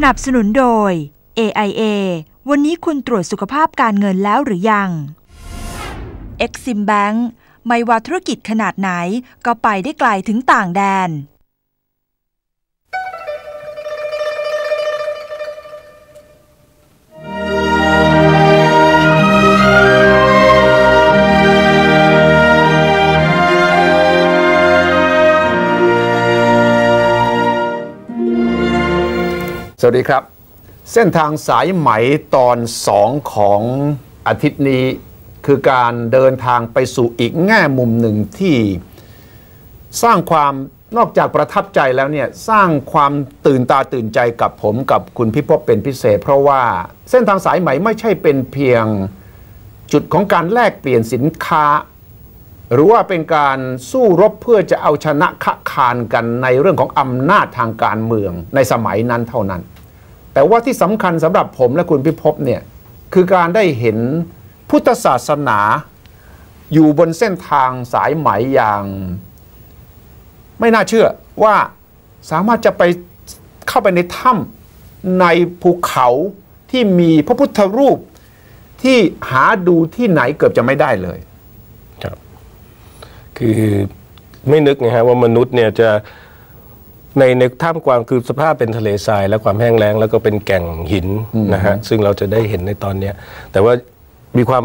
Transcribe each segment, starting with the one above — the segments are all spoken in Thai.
สนับสนุนโดย AIA วันนี้คุณตรวจสุขภาพการเงินแล้วหรือยัง Exim Bank ไม่ว่าธุรกิจขนาดไหนก็ไปได้ไกลถึงต่างแดน สวัสดีครับ เส้นทางสายไหมตอนสองของอาทิตย์นี้ คือการเดินทางไปสู่อีกแง่มุมหนึ่งที่สร้างความนอกจากประทับใจแล้วเนี่ยสร้างความตื่นตาตื่นใจกับผมกับคุณพิภพเป็นพิเศษ เพราะว่าเส้นทางสายไหมไม่ใช่เป็นเพียงจุดของการแลกเปลี่ยนสินค้า หรือว่าเป็นการสู้รบเพื่อจะเอาชนะคะคานกันในเรื่องของอำนาจทางการเมืองในสมัยนั้นเท่านั้น แต่ว่าที่สำคัญสำหรับผมและคุณพิภพเนี่ยคือการได้เห็นพุทธศาสนาอยู่บนเส้นทางสายไหมอย่าง ไม่น่าเชื่อว่าสามารถจะไปเข้าไปในถ้ำในภูเขาที่มีพระพุทธรูปที่หาดูที่ไหนเกือบจะไม่ได้เลยครับ คือไม่นึกนะฮะว่ามนุษย์เนี่ยจะ ในในท่ามกลางคือสภาพเป็นทะเลทราย และความแห้งแล้ง แล้วก็เป็นแก่งหินนะฮะซึ่งเราจะได้เห็นในตอนเนี้ยแต่ว่ามีความ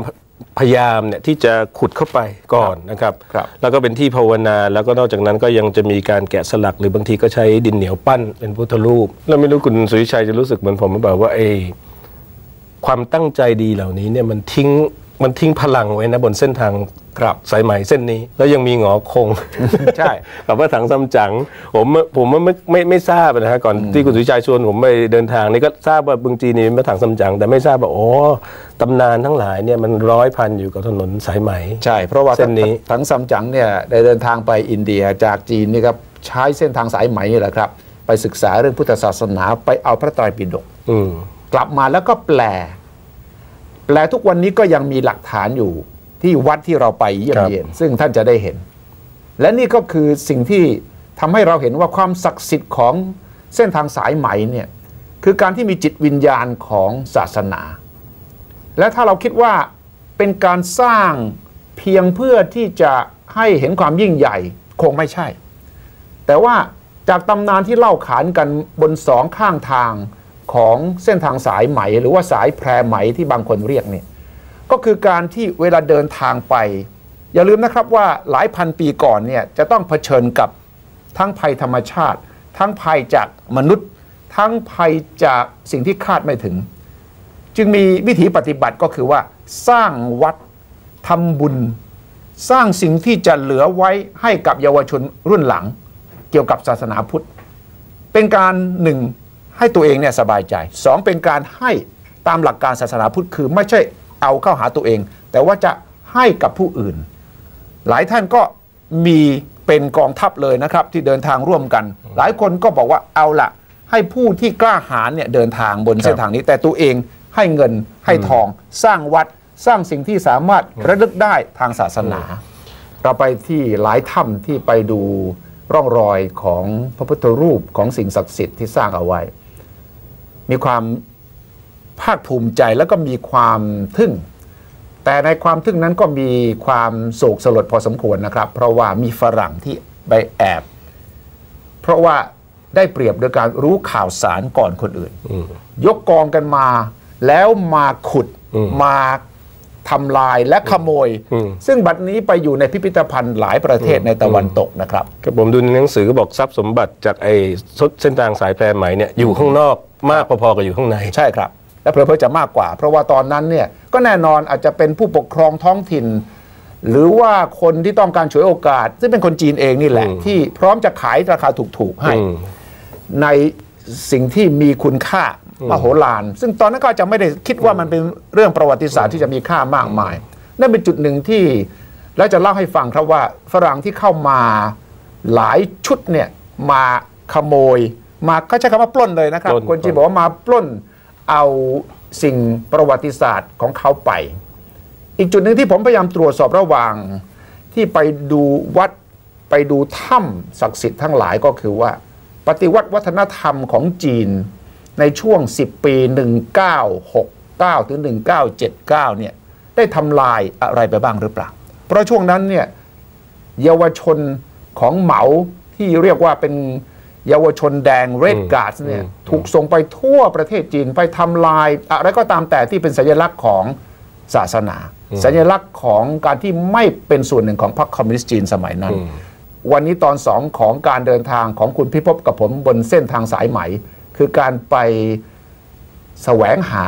พยายามเนี่ยที่จะขุดเข้าไปก่อนนะครับครับ แล้วก็เป็นที่ภาวนา แล้วก็นอกจากนั้นก็ยังจะมีการแกะสลักหรือบางทีก็ใช้ดินเหนียวปั้นเป็นพุทธรูป แล้วไม่รู้คุณสุริชัยจะรู้สึกเหมือนผมหรือเปล่าว่าไอ้ความตั้งใจดีเหล่านี้เนี่ยมันทิ้ง มันทิ้งพลังไว้นะบนเส้นทางครับสายไหมเส้นนี้ แล้วยังมีหงอคง ใช่กับว่าถังซัมจั๋งผมผมไม่ไม่ไม่ไม่ทราบนะฮะก่อนที่คุณสุวิชัยชวนผมไปเดินทางนี่ก็ทราบว่าบึงจีนนี่เป็นถังซัมจั๋งแต่ไม่ทราบว่าโอ้ตำนานทั้งหลายเนี่ยมันร้อยพันอยู่กับถนนสายไหมใช่ เพราะว่าเส้นนี้ทั้งซัมจั๋งเนี่ยได้เดินทางไปอินเดียจากจีนนี่ครับใช้เส้นทางสายไหมนี่แหละครับ ไปศึกษาเรื่องพุทธศาสนาไปเอาพระไตรปิฎกอืมกลับมาแล้วก็แปล แปลทุกวันนี้ก็ยังมีหลักฐานอยู่ที่วัดที่เราไปเยี่ยมเยียนซึ่งท่านจะได้เห็น และนี่ก็คือสิ่งที่ทำให้เราเห็นว่าความศักดิ์สิทธิ์ของเส้นทางสายไหมเนี่ยคือการที่มีจิตวิญญาณของศาสนา และถ้าเราคิดว่าเป็นการสร้างเพียงเพื่อที่จะให้เห็นความยิ่งใหญ่คงไม่ใช่ แต่ว่าจากตำนานที่เล่าขานกันบนสองข้างทาง ของเส้นทางสายไหม หรือว่าสายแพรไหมที่บางคนเรียกเนี่ยก็คือการที่เวลาเดินทางไป อย่าลืมนะครับว่าหลายพันปีก่อนเนี่ยจะต้องเผชิญกับทั้งภัยธรรมชาติ ทั้งภัยจากมนุษย์ ทั้งภัยจากสิ่งที่คาดไม่ถึง จึงมีวิถีปฏิบัติก็คือว่า สร้างวัดทำบุญ สร้างสิ่งที่จะเหลือไว้ให้กับเยาวชนรุ่นหลัง เกี่ยวกับศาสนาพุทธ เป็นการหนึ่ง ให้ตัวเองเนี่ยสบายใจสองเป็นการให้ตามหลักการศาสนาพุทธคือ ไม่ใช่เอาเข้าหาตัวเอง แต่ว่าจะให้กับผู้อื่น หลายท่านก็มีเป็นกองทัพเลยนะครับที่เดินทางร่วมกัน หลายคนก็บอกว่าเอาละให้ผู้ที่กล้าหาญเนี่ยเดินทางบนเส้นทางนี้ แต่ตัวเองให้เงินให้ทอง สร้างวัดสร้างสิ่งที่สามารถระลึกได้ทางศาสนา เราไปที่หลายถ้ำที่ไปดูร่องรอยของพระพุทธรูปของสิ่งศักดิ์สิทธิ์ที่สร้างเอาไว้ มีความภาคภูมิใจแล้วก็มีความทึ่ง แต่ในความทึ่งนั้นก็มีความโศกสลดพอสมควรนะครับ เพราะว่ามีฝรั่งที่ไปแอบ เพราะว่าได้เปรียบโดยการรู้ข่าวสารก่อนคนอื่น ยกกองกันมา แล้วมาขุดอืมมา ทำลายและขโมยอืมซึ่งบัดนี้ไปอยู่ในพิพิธภัณฑ์หลายประเทศในตะวันตกนะครับก็ผมดูในหนังสือก็บอกทรัพย์สมบัติจากไอ้เส้นทางสายแพรไหมเนี่ยอยู่ข้างนอกมากพอๆกับอยู่ข้างในใช่ครับ และเพื่อๆจะมากกว่า เพราะว่าตอนนั้นเนี่ยก็แน่นอนอาจจะเป็นผู้ปกครองท้องถิ่น หรือว่าคนที่ต้องการฉวยโอกาส ซึ่งเป็นคนจีนเองนี่แหละอืมที่พร้อมจะขายราคาถูกๆให้อืมในสิ่งที่มีคุณค่า มโหฬารซึ่งตอนนั้นก็อาจจะไม่ได้คิดว่ามันเป็นเรื่องประวัติศาสตร์ที่จะมีค่ามากมาย นั่นเป็นจุดหนึ่งที่แล้วจะเล่าให้ฟังครับว่าฝรั่งที่เข้ามาหลายชุดเนี่ยมาขโมย มาก็ใช้คำว่าปล้นเลยนะครับปล้นคนจีนบอกว่ามาปล้นเอาสิ่งประวัติศาสตร์ของเขาไป อีกจุดหนึ่งที่ผมพยายามตรวจสอบระหว่างที่ไปดูวัดไปดูถ้ำศักดิ์สิทธิ์ทั้งหลายก็คือว่า ปฏิวัติวัฒนธรรมของจีน ในช่วง 10 ปี 1969 ถึง 1979 เนี่ยได้ทำลายอะไรไปบ้างหรือเปล่า เพราะช่วงนั้นเนี่ยเยาวชนของเหมาที่เรียกว่าเป็นเยาวชนแดงเรดการ์ดเนี่ยถูกส่งไปทั่วประเทศจีนไปทำลายอะไรก็ตามแต่ที่เป็นสัญลักษณ์ของศาสนา สัญลักษณ์ของการที่ไม่เป็นส่วนหนึ่งของพรรคคอมมิวนิสต์จีนสมัยนั้น วันนี้ตอนสองของการเดินทางของคุณพิภพกับผมบนเส้นทางสายไหม คือการไปแสวงหา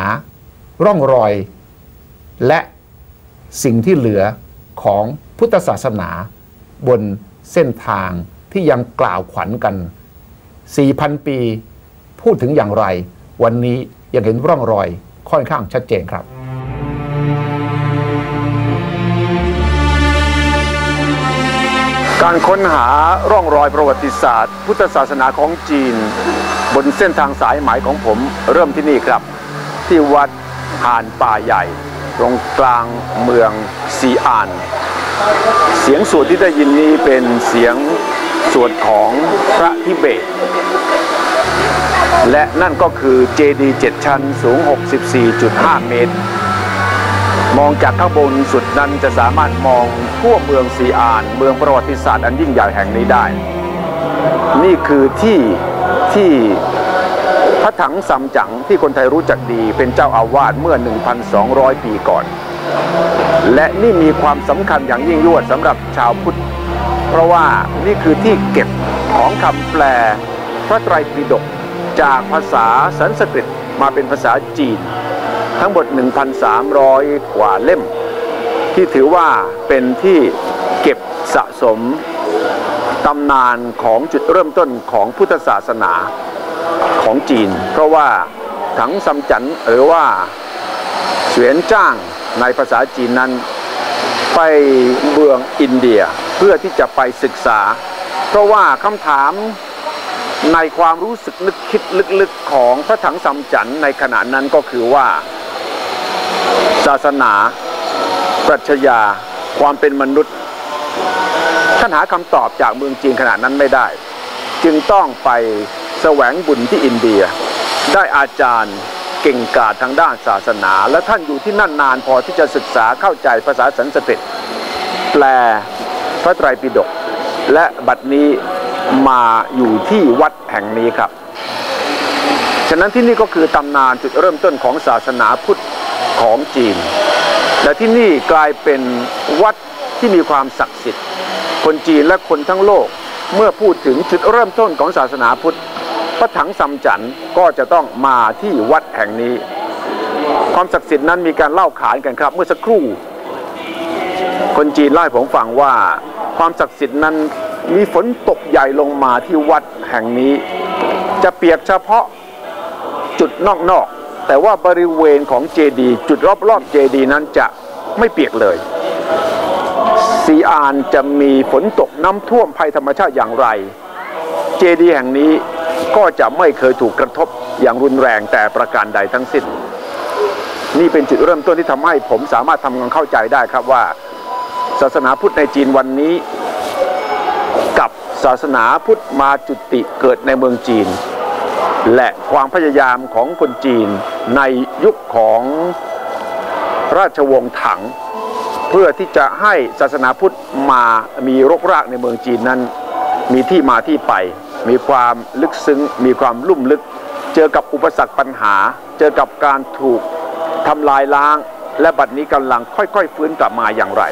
ร่องรอย และสิ่งที่เหลือของพุทธศาสนา บนเส้นทางที่ยังกล่าวขวัญกัน 4,000 ปีพูดถึงอย่างไร วันนี้ยังเห็นร่องรอยค่อนข้างชัดเจนครับ การค้นหาร่องรอยประวัติศาสตร์ พุทธศาสนาของจีน บนเส้นทางสายไหมของผมเริ่มที่นี่ครับ ที่วัดหานป่าใหญ่ ตรงกลางเมืองซีอาน เสียงสวดที่ได้ยินนี้เป็นเสียงสวดของพระทิเบต และนั่นก็คือเจดีย์7ชั้นสูง 64.5 เมตร มองจากข้างบนสุด นั้นจะสามารถมองทั่วเมืองซีอาน เมืองประวัติศาสตร์อันยิ่งใหญ่แห่งนี้ได้ นี่คือที่ที่พระถังซัมจั๋งที่คนไทยรู้จักดีเป็นเจ้าอาวาสเมื่อ 1,200 ปีก่อน และนี่มีความสำคัญอย่างยิ่งยวดสำหรับชาวพุทธ เพราะว่านี่คือที่เก็บของคำแปลพระไตรปิฎกจากภาษาสันสกฤตมาเป็นภาษาจีน ทั้งหมด 1,300 กว่าเล่ม ที่ถือว่าเป็นที่เก็บสะสมตำนานของจุดเริ่มต้นของพุทธศาสนาของจีน เพราะว่าถังซัมจั๋นหรือว่าเสวียนจ้างในภาษาจีนนั้น ไปเมืองอินเดียเพื่อที่จะไปศึกษา เพราะว่าคำถามในความรู้สึกนึกคิดลึกๆของพระถังซัมจั๋นในขณะนั้นก็คือว่า ศาสนา ปรัชญาความเป็นมนุษย์ ท่านหาคำตอบจากเมืองจีนขณะนั้นไม่ได้ จึงต้องไปแสวงบุญที่อินเดีย ได้อาจารย์เก่งกาจทางด้านศาสนา และท่านอยู่ที่นั่นนานพอที่จะศึกษาเข้าใจภาษาสันสกฤตแปลพระไตรปิฎกและบัดนี้มาอยู่ที่วัดแห่งนี้ครับ ฉะนั้นที่นี่ก็คือตำนานจุดเริ่มต้นของศาสนาพุทธของจีน และที่นี่กลายเป็นวัดที่มีความศักดิ์สิทธิ์ คนจีนและคนทั้งโลกเมื่อพูดถึงจุดเริ่มต้นของศาสนาพุทธ พระถังซัมจั๋นก็จะต้องมาที่วัดแห่งนี้ ความศักดิ์สิทธิ์นั้นมีการเล่าขานกันครับ เมื่อสักครู่ คนจีนเล่าให้ผมฟังว่าความศักดิ์สิทธิ์นั้นมีฝนตกใหญ่ลงมาที่วัดแห่งนี้ จะเปียกเฉพาะจุดนอกๆ แต่ว่าบริเวณของเจดีจุดรอบๆเจดีนั้นจะไม่เปียกเลยซีอานจะมีฝนตกน้ำท่วมภัยธรรมชาติอย่างไร เจดีแห่งนี้ก็จะไม่เคยถูกกระทบอย่างรุนแรงแต่ประการใดทั้งสิ้น นี่เป็นจุดเริ่มต้นที่ทำให้ผมสามารถทำความเข้าใจได้ครับว่า ศาสนาพุทธในจีนวันนี้ กับศาสนาพุทธมาจุติเกิดในเมืองจีน และความพยายามของคนจีนในยุคของราชวงศ์ถัง เพื่อที่จะให้ศาสนาพุทธมามีรกรากในเมืองจีนนั้น มีที่มาที่ไป มีความลึกซึ้ง มีความลุ่มลึก เจอกับอุปสรรคปัญหา เจอกับการถูกทำลายล้าง และบัดนี้กำลังค่อยๆฟื้นกลับมาอย่างไร